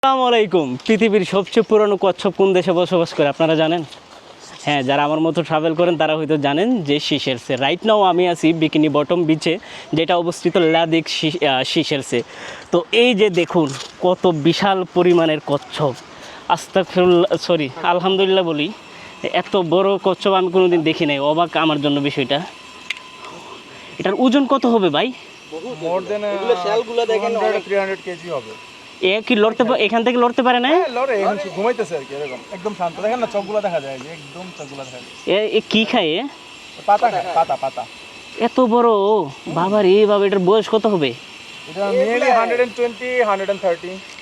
আসসালামু আলাইকুম। পৃথিবীর সবচেয়ে পুরনো কচ্ছপ কোন দেশে বসবাস করে আপনারা জানেন? হ্যাঁ যারা আমার মতো ট্রাভেল করেন তারা হয়তো জানেন যে শিশেরসে রাইট নাও আমি আছি বিকিনি বটম বিচে যেটা অবস্থিত লাদিক শিশেরসে তো এই যে দেখুন কত বিশাল পরিমাণের কচ্ছপ। আস্তাকফিরুল্লাহ সরি আলহামদুলিল্লাহ বলি এত বড় কচ্ছপ আমি কোনোদিন দেখি নাই অবাক আমার জন্য বিষয়টা। এটার ওজন কত হবে ভাই? মোর দেন দেখেন কেজি হবে। এ কি লড়তে এখান থেকে লড়তে পারে না? হ্যাঁ লড়ে এখন ঘুমাইতেছে আর কি এরকম। একদম শান্ত। দেখেন না চোখগুলো দেখা যায় যে একদম চোখগুলো দেখা যায়। এ এ কি খায় পাতা খায় পাতা পাতা। এত বড়? বাবার এই বাবা এটার বয়স কত হবে?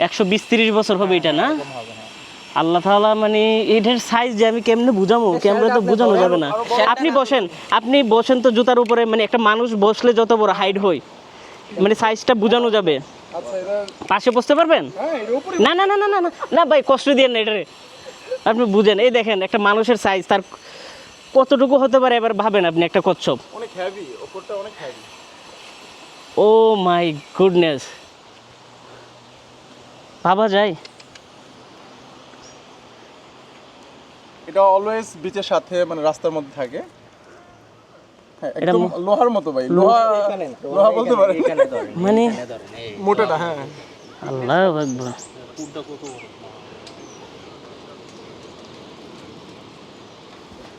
একশো বিশ তিরিশ বছর হবে এটা না? হবে হ্যাঁ। আল্লাহ তাআলা মানে এটার সাইজ যে আমি কেমনে বুঝাবো? ক্যামেরা তো বোঝানো যাবে না। আপনি বসেন আপনি বসেন তো জুতার উপরে মানে একটা মানুষ বসলে যত বড় হাইট হয় মানে সাইজটা বোঝানো যাবে। পাশে বসতে পারবেন? হ্যাঁ না না না না না না ভাই কষ্ট দিয়ে না এটারে। আপনি বুঝেন এই দেখেন একটা মানুষের সাইজ তার কতটুকু হতে পারে এবার ভাবেন আপনি একটা কচ্ছপ? অনেক হেভি ওপরটা অনেক হেভি ও মাই গুডনেস ভাবা যায়। এটা অলওয়েজ বিচের সাথে মানে রাস্তার মধ্যে থাকে। লোহার মতো ভাই লোহা লোহা বলতে পারে। মানে? মোটাটা হ্যাঁ। আল্লাহ আকবার।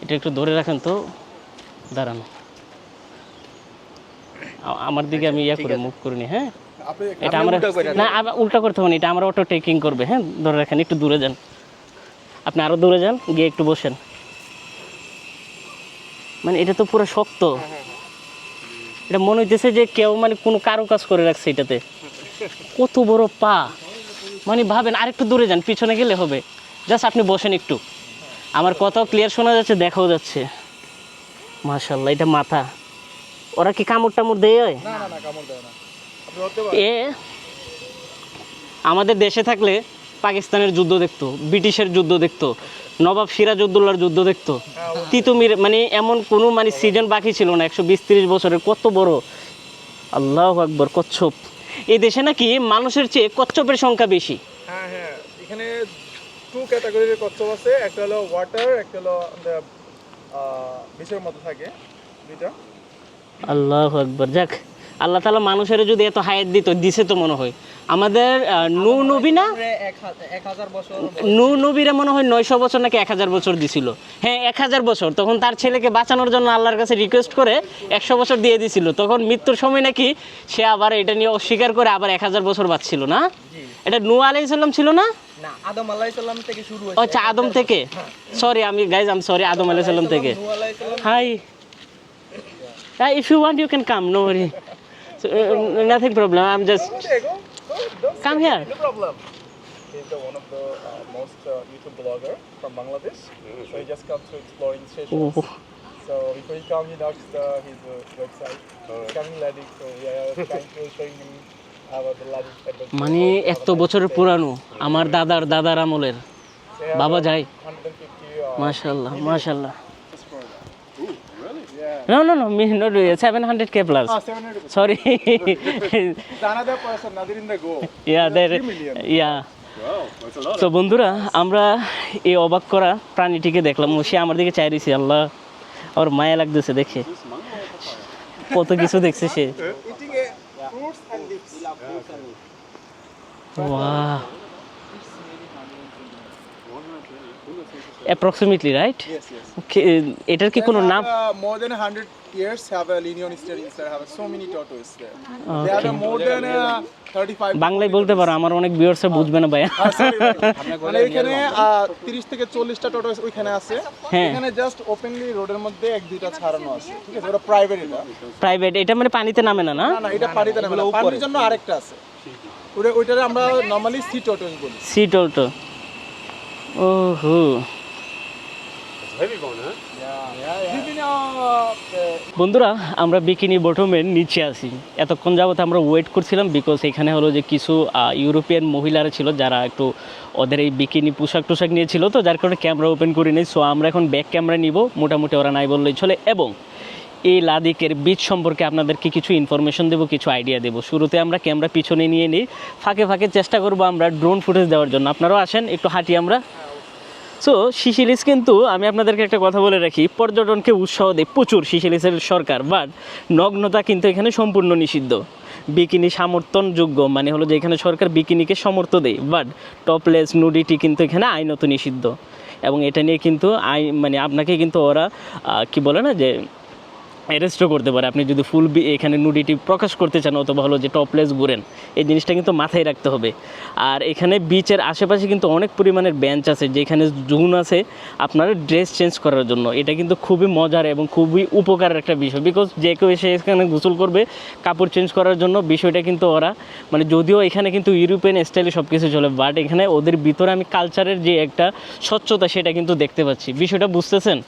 এটা একটু ধরে রাখেন তো। দাঁড়ানো। আমার দিকে আমি ইয়া করে মুভ করিনি হ্যাঁ? এটা আমরা না উল্টা করতে হবে না এটা আমরা অটো টেকিং করবে হ্যাঁ? ধরে রাখেন একটু দূরে যান। আপনি আরও দূরে যান গিয়ে একটু বসেন। মানে এটা তো পুরো শক্ত। এটা মনে হইতেছে যে কেউ মানে কোনো কারও কাজ করে রাখছে এটাতে। কত বড় পা। মানে ভাবেন আরেকটু দূরে যান পিছনে গেলে হবে। জাস্ট আপনি বসেন একটু। আমার কথাও ক্লিয়ার শোনা যাচ্ছে দেখাও যাচ্ছে। মাশাল্লাহ এটা মাথা। ওরা কি কামড় টামড় দেয়? না না না কামড় দেয় না। আপনি ধরতে পারেন। এ আমাদের দেশে থাকলে পাকিস্তানের যুদ্ধ দেখতো ব্রিটিশের যুদ্ধ দেখতো নবাব সিরাজউদ্দৌলার যুদ্ধ দেখতো। তিতুমির মানে এমন কোনো মানে সিজন বাকি ছিল না একশো বিশ তিরিশ বছরের কত বড়। আল্লাহ আকবর কচ্ছপ। এই দেশে নাকি মানুষের চেয়ে কচ্ছপের সংখ্যা বেশি। হ্যাঁ হ্যাঁ। এখানে টু ক্যাটাগরির কচ্ছপ আছে একটা হলো ওয়াটার একটা হলো বিচের মধ্যে থাকে দুইটা। আল্লাহ আকবর। যাক আল্লাহ তালা মানুষের যদি এত হায়াত দিত দিছে তো মনে হয়। আমাদের নূ নবী না? হাজার নবীরা মনে হয় নয়শো বছর নাকি এক হাজার বছর দিছিল। হ্যাঁ এক হাজার বছর। তখন তার ছেলেকে বাঁচানোর জন্য আল্লাহর কাছে রিকোয়েস্ট করে একশো বছর দিয়ে দিছিল। তখন মৃত্যুর সময় নাকি সে আবার এটা নিয়ে অস্বীকার করে আবার এক হাজার বছর বাঁচছিল না? এটা নূ আলাইসাল্লাম ছিল না? না আদম আলাইসাল্লাম থেকে শুরু আচ্ছা আদম থেকে? সরি আমি গাইজ আম সরি আদম আলাইসাল্লাম থেকে। নূহ আলাইসাল্লাম hi if you want you can come no worry nothing problem I am just Okay, go. Go. Don't Come here. No problem. He's the one of the uh, most uh, YouTube blogger from Bangladesh. Mm-hmm. So he just comes to exploring Seychelles. Oh. So before he comes, he knocks the, his uh, website. He's coming Ladik, so we are trying to showing him. মানে এত বছরের পুরানো আমার দাদার দাদার আমলের বাবা যায় 150 uh, মাশাল্লাহ মাশাল্লাহ just for that. Ooh, really? Yeah. No, no, no, me not seven hundred k plus. Ah, 700. Sorry. It's another person, Nadir in the go. yeah, there. Yeah. তো বন্ধুরা আমরা এই অবাক করা প্রাণীটিকে দেখলাম সে আমার দিকে চাই রয়েছে আল্লাহ আমার মায়া লাগতেছে দেখে কত কিছু দেখছে সে অ্যাপ্রক্সিমেটলি রাইট Yes, yes. এটার কি কোনো নাম? more than 100 years have a linear steering there have so many tortoises there. They have a more than uh, 35 বাংলায় বলতে পারো আমার অনেক বিয়ার্সে বুঝবে না ভাইয়া। ভাই। মানে এখানে আহ, 30 থেকে 40টা tortoise ওইখানে আছে। হ্যাঁ। এখানে জাস্ট ওপেনলি রোডের মধ্যে এক দুইটা ছাড়ানো আছে ঠিক আছে? ওটা প্রাইভেট এটা। প্রাইভেট এটা মানে পানিতে নামে না না? এটা পানিতে নামে না। পানির জন্য আরেকটা আছে। ওটা ওইটারে আমরা নরমালি সি tortoise বলি। সিট অল্টো ওহো। বন্ধুরা, আমরা বিকিনি বটমের নিচে আসি এতক্ষণ যাবত আমরা ওয়েট করছিলাম বিকজ এখানে হলো যে কিছু ইউরোপিয়ান মহিলারা ছিল যারা একটু ওদের এই বিকিনি পোশাক টোশাক নিয়েছিল তো, যার কারণে ক্যামেরা ওপেন করি নেই। সো আমরা এখন ব্যাক ক্যামেরা নিব। মোটামুটি ওরা নাই বললেই চলে। এবং এই লাদিকের বীজ সম্পর্কে আপনাদেরকে কিছু ইনফরমেশন দেবো, কিছু আইডিয়া দেবো। শুরুতে আমরা ক্যামেরা পিছনে নিয়ে নিই। ফাঁকে ফাঁকে চেষ্টা করব আমরা ড্রোন ফুটেজ দেওয়ার জন্য। আপনারাও আসেন, একটু হাঁটি আমরা। সো শিশিলিস কিন্তু, আমি আপনাদেরকে একটা কথা বলে রাখি, পর্যটনকে উৎসাহ দেয় প্রচুর শিশিলিসের সরকার বাট নগ্নতা কিন্তু এখানে সম্পূর্ণ নিষিদ্ধ। বিকিনি সমর্থনযোগ্য মানে হলো যে এখানে সরকার বিকিনিকে সমর্থ দেয় বাট টপলেস নুডিটি কিন্তু এখানে আইনত নিষিদ্ধ। এবং এটা নিয়ে কিন্তু আই মানে আপনাকে কিন্তু ওরা কি বলে না যে অ্যারেস্টও করতে পারে। আপনি যদি ফুল এখানে নুডিটি প্রকাশ করতে চান অথবা হলো যে টপলেস ঘুরেন, এই জিনিসটা কিন্তু মাথায় রাখতে হবে। আর এখানে বিচের আশেপাশে কিন্তু অনেক পরিমাণের বেঞ্চ আছে, যেখানে জুন আছে আপনার ড্রেস চেঞ্জ করার জন্য। এটা কিন্তু খুবই মজার এবং খুবই উপকারের একটা বিষয়। বিকজ যে কেউ এসে এখানে গোসল করবে, কাপড় চেঞ্জ করার জন্য বিষয়টা কিন্তু ওরা মানে যদিও এখানে কিন্তু ইউরোপিয়ান স্টাইলে সব কিছু চলে বাট এখানে ওদের ভিতরে আমি কালচারের যে একটা স্বচ্ছতা সেটা কিন্তু দেখতে পাচ্ছি। বিষয়টা বুঝতেছেন?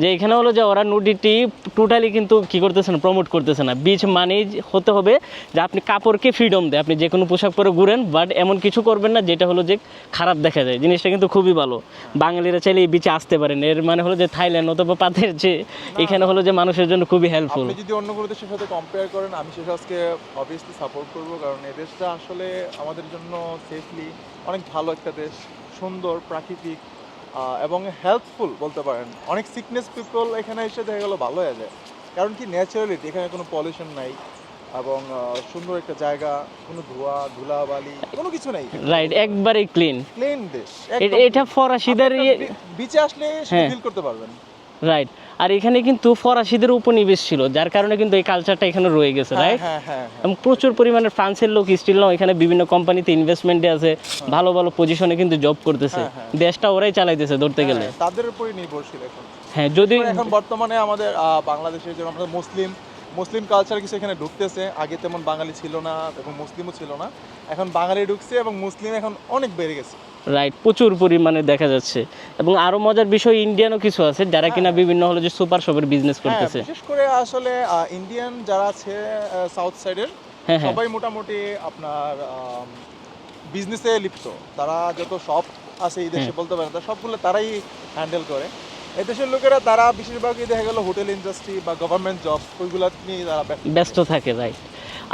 যে এখানে হলো যে ওরা নুডিটি টোটালি কিন্তু কি করতেছে না প্রমোট করতেছে না। বিচ মানেই হতে হবে যে আপনি কাপড়কে ফ্রিডম দেয়। আপনি যে কোনো পোশাক পরে ঘুরেন বাট এমন কিছু করবেন না যেটা হলো যে খারাপ দেখা যায়। জিনিসটা কিন্তু খুবই ভালো। বাঙালিরা চাইলে এই বিচে আসতে পারেন। এর মানে হলো যে থাইল্যান্ড অথবা পাতের যে এখানে হলো যে মানুষের জন্য খুবই হেল্পফুল যদি অন্য কোনো দেশের সাথে কম্পেয়ার করেন আমি সেসবকে অবভিয়াসলি সাপোর্ট করব কারণ এই দেশটা আসলে আমাদের জন্য সেফলি অনেক ভালো একটা দেশ। সুন্দর প্রাকৃতিক এবং হেল্পফুল বলতে পারেন। অনেক সিকনেস পিপল এখানে এসে দেখা গেলো ভালো হয়ে যায়। কারণ কি ন্যাচারালি এখানে কোনো পলিউশন নাই এবং সুন্দর একটা জায়গা কোনো ধোয়া ধুলাবালি কোনো কিছু নেই। রাইট একবারে ক্লিন ক্লিন দেশ এটা ফরাসিদের ইয়ে বিচে আসলে হ্যাঁ। ফিল করতে পারবেন। রাইট আর এখানে কিন্তু ফরাসিদের উপনিবেশ ছিল যার কারণে কিন্তু এই কালচারটা এখানে রয়ে গেছে রাইট হ্যাঁ হ্যাঁ হ্যাঁ। প্রচুর পরিমাণে ফ্রান্সের লোক স্টিল নাও এখানে বিভিন্ন কোম্পানিতে ইনভেস্টমেন্টে আছে ভালো ভালো পজিশনে কিন্তু জব করতেছে। দেশটা ওরাই চালাইতেছে ধরতে গেলে। তাদের উপরই নির্ভরশীল এখন। হ্যাঁ যদি এখন বর্তমানে আমাদের বাংলাদেশের যেমন আমাদের মুসলিম মুসলিম কালচার কিছু এখানে ঢুকতেছে আগে তেমন বাঙালি ছিল না এবং মুসলিমও ছিল না। এখন বাঙালি ঢুকছে এবং মুসলিম এখন অনেক বেড়ে গেছে। রাইট প্রচুর পরিমাণে দেখা যাচ্ছে। এবং আরও মজার বিষয় ইন্ডিয়ানও কিছু আছে যারা কিনা বিভিন্ন হলো যে সুপার শপের বিজনেস হ্যাঁ করতেছে। বিশেষ করে আসলে ইন্ডিয়ান যারা আছে সাউথ সাইডের হ্যাঁ হ্যাঁ। সবাই মোটামুটি আপনার বিজনেসে লিপ্ত। তারা যত শপ আছে এই দেশে বলতে পারেন সবগুলো তারাই হ্যান্ডেল করে। এই দেশের লোকেরা তারা বেশিরভাগই দেখা গেল হোটেল ইন্ডাস্ট্রি বা গভর্নমেন্ট জব ওইগুলো নিয়ে তারা ব্যস্ত। ব্যস্ত থাকে রাইট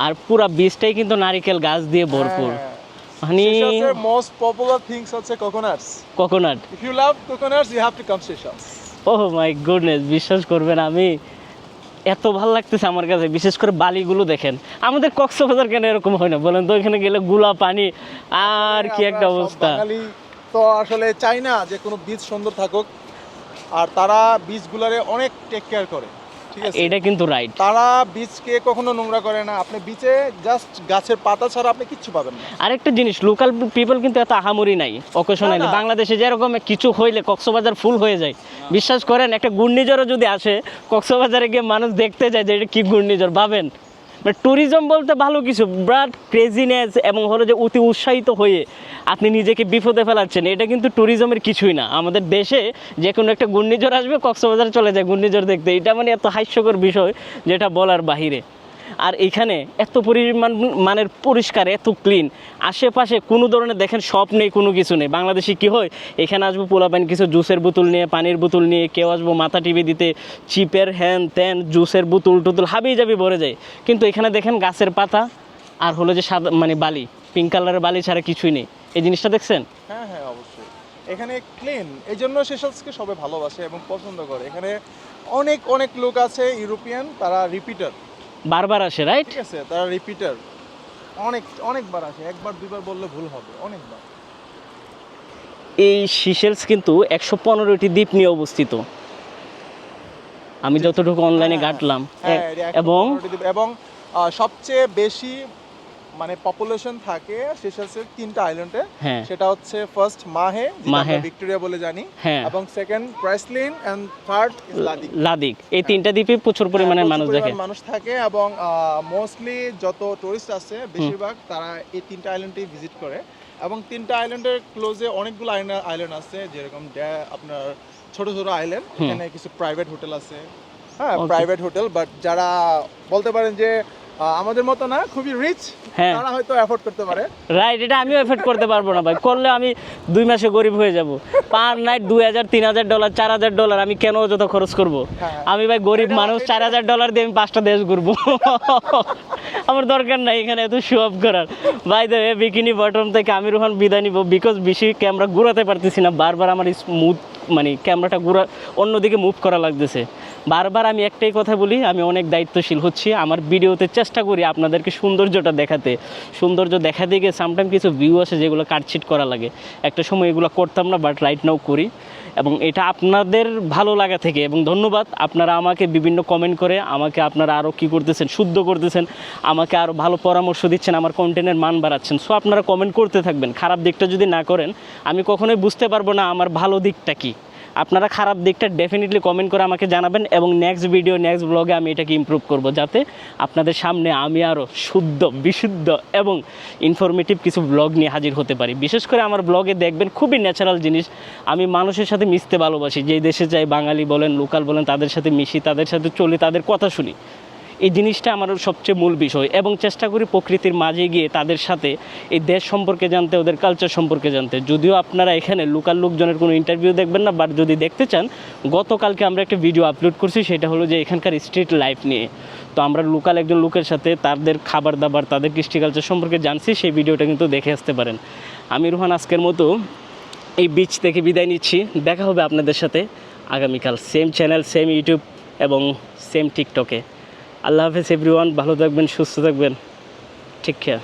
আর পুরা বীজটাই কিন্তু নারিকেল গাছ দিয়ে ভরপুর। মানে Seychelles মোস্ট পপুলার থিংস হচ্ছে coconut if you love coconuts you have to come Seychelles. Oh my goodness বিশ্বাস করবেন আমি এত ভালো লাগতেছে আমার কাছে বিশেষ করে বালিগুলো দেখেন। আমাদের কক্সবাজার কেন এরকম হয় না? বলেন তো এখানে গেলে গুলা পানি আর কি একটা অবস্থা। তো আসলে চাই না যে কোনো বীজ সুন্দর থাকুক আর তারা বীজগুলারে অনেক টেক কেয়ার করে। এটা কিন্তু রাইট তারা বীজকে কখনো নোংরা করে না। আপনি বীজে জাস্ট গাছের পাতা ছাড়া আপনি কিচ্ছু পাবেন না। আরেকটা জিনিস লোকাল পিপল কিন্তু এত আহামরি নাই অকেশনালি। বাংলাদেশে যেরকম কিছু হইলে কক্সবাজার ফুল হয়ে যায়। বিশ্বাস করেন একটা ঘূর্ণিঝড়ও যদি আসে কক্সবাজারে গিয়ে মানুষ দেখতে যায় যে এটা কি ঘূর্ণিঝড় ভাবেন? বাট ট্যুরিজম বলতে ভালো কিছু। ব্রাড ক্রেজিনেস এবং হলো যে অতি উৎসাহিত হয়ে আপনি নিজেকে বিপদে ফেলাচ্ছেন, এটা কিন্তু ট্যুরিজমের কিছুই না। আমাদের দেশে যে কোনো একটা ঘূর্ণিঝড় আসবে, কক্সবাজার চলে যায় ঘূর্ণিঝড় দেখতে। এটা মানে এত হাস্যকর বিষয় যেটা বলার বাহিরে। আর এখানে এত পরিমাণ মানের পরিষ্কার, এত ক্লিন আশেপাশে কোনো ধরনের দেখেন শপ নেই, কোনো কিছু নেই। বাংলাদেশে কি হয়? এখানে আসব পোলা পোলাপান কিছু জুসের বোতল নিয়ে, পানির বোতল নিয়ে, কেউ আসব মাথা টিভি দিতে চিপের হ্যান ত্যান জুসের বোতল টুতুল হাবি যাবি, ভরে যায়। কিন্তু এখানে দেখেন গাছের পাতা আর হলো যে সাদা মানে বালি পিঙ্ক কালারের বালি ছাড়া কিছুই নেই। এই জিনিসটা দেখছেন? হ্যাঁ হ্যাঁ অবশ্যই। এখানে ক্লিন এই জন্য সেশলসকে সবাই ভালোবাসে এবং পছন্দ করে। এখানে অনেক অনেক লোক আছে, ইউরোপিয়ান, তারা রিপিটার বারবার আসে রাইট ঠিক আছে তারা রিপিটার অনেক অনেকবার আসে একবার দুইবার বললে ভুল হবে অনেকবার। এই সিশেলস কিন্তু একশো পনেরোটি দ্বীপ নিয়ে অবস্থিত। আমি যতটুকু অনলাইনে হ্যাঁ, ঘাটলাম। হ্যাঁ, এবং এবং সবচেয়ে বেশি মানে পপুলেশন থাকে সেশলসের তিনটা আইল্যান্ডে হ্যাঁ। সেটা হচ্ছে ফার্স্ট মাহে মাহে। ভিক্টোরিয়া বলে জানি। হ্যাঁ। এবং second Praslin and third La Digue La Digue এই তিনটা দ্বীপে প্রচুর হ্যাঁ, মানুষ প্রচুর দেখে পরিমাণ মানুষ থাকে এবং মোস্টলি যত টুরিস্ট আছে বেশিরভাগ তারা এই তিনটা আইল্যান্ডেই ভিজিট করে। এবং তিনটা আইল্যান্ডের ক্লোজে অনেকগুলো আইল্যান্ড আছে যেরকম আপনার ছোট ছোট আইল্যান্ড এখানে কিছু প্রাইভেট হোটেল আছে। হ্যাঁ প্রাইভেট হোটেল বাট যারা বলতে পারেন যে আমাদের মতো না খুবই রিচ হ্যাঁ। তারা হয়তো অ্যাফোর্ড করতে পারে। রাইট এটা আমিও এফোর্ড করতে পারব না ভাই। করলে আমি দুই মাসে গরিব হয়ে যাব। পার নাইট দুই হাজার তিন হাজার ডলার চার হাজার ডলার আমি কেন অযথা খরচ করব? হ্যাঁ। আমি ভাই গরিব মানুষ চার হাজার ডলার দিয়ে আমি পাঁচটা দেশ ঘুরবো। আমার দরকার নাই এখানে এত শো অফ করার ভাই দেবে বিকিনি বটম থেকে আমি রোহান বিদায় নিব বিকজ বেশি ক্যামেরা ঘুরাতে পারতেছি না। বারবার আমার স্মুথ মানে ক্যামেরাটা ঘুরা অন্যদিকে মুভ করা লাগতেছে। বারবার আমি একটাই কথা বলি, আমি অনেক দায়িত্বশীল হচ্ছি। আমার ভিডিওতে চেষ্টা করি আপনাদেরকে সৌন্দর্যটা দেখাতে। সৌন্দর্য দেখাতে গিয়ে সামটাইম কিছু ভিউ আসে যেগুলো কাটছিট করা লাগে। একটা সময় এগুলো করতাম না বাট রাইট নাও করি। এবং এটা আপনাদের ভালো লাগা থেকে। এবং ধন্যবাদ, আপনারা আমাকে বিভিন্ন কমেন্ট করে আমাকে আপনারা আরও কী করতেছেন, শুদ্ধ করতেছেন, আমাকে আরও ভালো পরামর্শ দিচ্ছেন, আমার কন্টেন্টের মান বাড়াচ্ছেন। সো আপনারা কমেন্ট করতে থাকবেন। খারাপ দিকটা যদি না করেন, আমি কখনোই বুঝতে পারব না আমার ভালো দিকটা কী। আপনারা খারাপ দিকটা ডেফিনেটলি কমেন্ট করে আমাকে জানাবেন এবং নেক্সট ভিডিও নেক্সট ব্লগে আমি এটাকে ইম্প্রুভ করব যাতে আপনাদের সামনে আমি আরও শুদ্ধ, বিশুদ্ধ এবং ইনফরমেটিভ কিছু ব্লগ নিয়ে হাজির হতে পারি। বিশেষ করে আমার ব্লগে দেখবেন খুবই ন্যাচারাল জিনিস। আমি মানুষের সাথে মিশতে ভালোবাসি। যেই দেশে যাই বাঙালি বলেন লোকাল বলেন, তাদের সাথে মিশি, তাদের সাথে চলি, তাদের কথা শুনি। এই জিনিসটা আমার সবচেয়ে মূল বিষয় এবং চেষ্টা করি প্রকৃতির মাঝে গিয়ে তাদের সাথে এই দেশ সম্পর্কে জানতে, ওদের কালচার সম্পর্কে জানতে। যদিও আপনারা এখানে লোকাল লোকজনের কোনো ইন্টারভিউ দেখবেন না বাট যদি দেখতে চান, গতকালকে আমরা একটা ভিডিও আপলোড করছি, সেটা হলো যে এখানকার স্ট্রিট লাইফ নিয়ে। তো আমরা লোকাল একজন লোকের সাথে তাদের খাবার দাবার তাদের কৃষ্টি কালচার সম্পর্কে জানছি, সেই ভিডিওটা কিন্তু দেখে আসতে পারেন। আমি রোহান, আজকের মতো এই বিচ থেকে বিদায় নিচ্ছি। দেখা হবে আপনাদের সাথে আগামীকাল। সেম চ্যানেল সেম ইউটিউব এবং সেম টিকটকে আল্লাহ হাফেজ এভরিওয়ান ভালো থাকবেন সুস্থ থাকবেন। ঠিক খেয়াল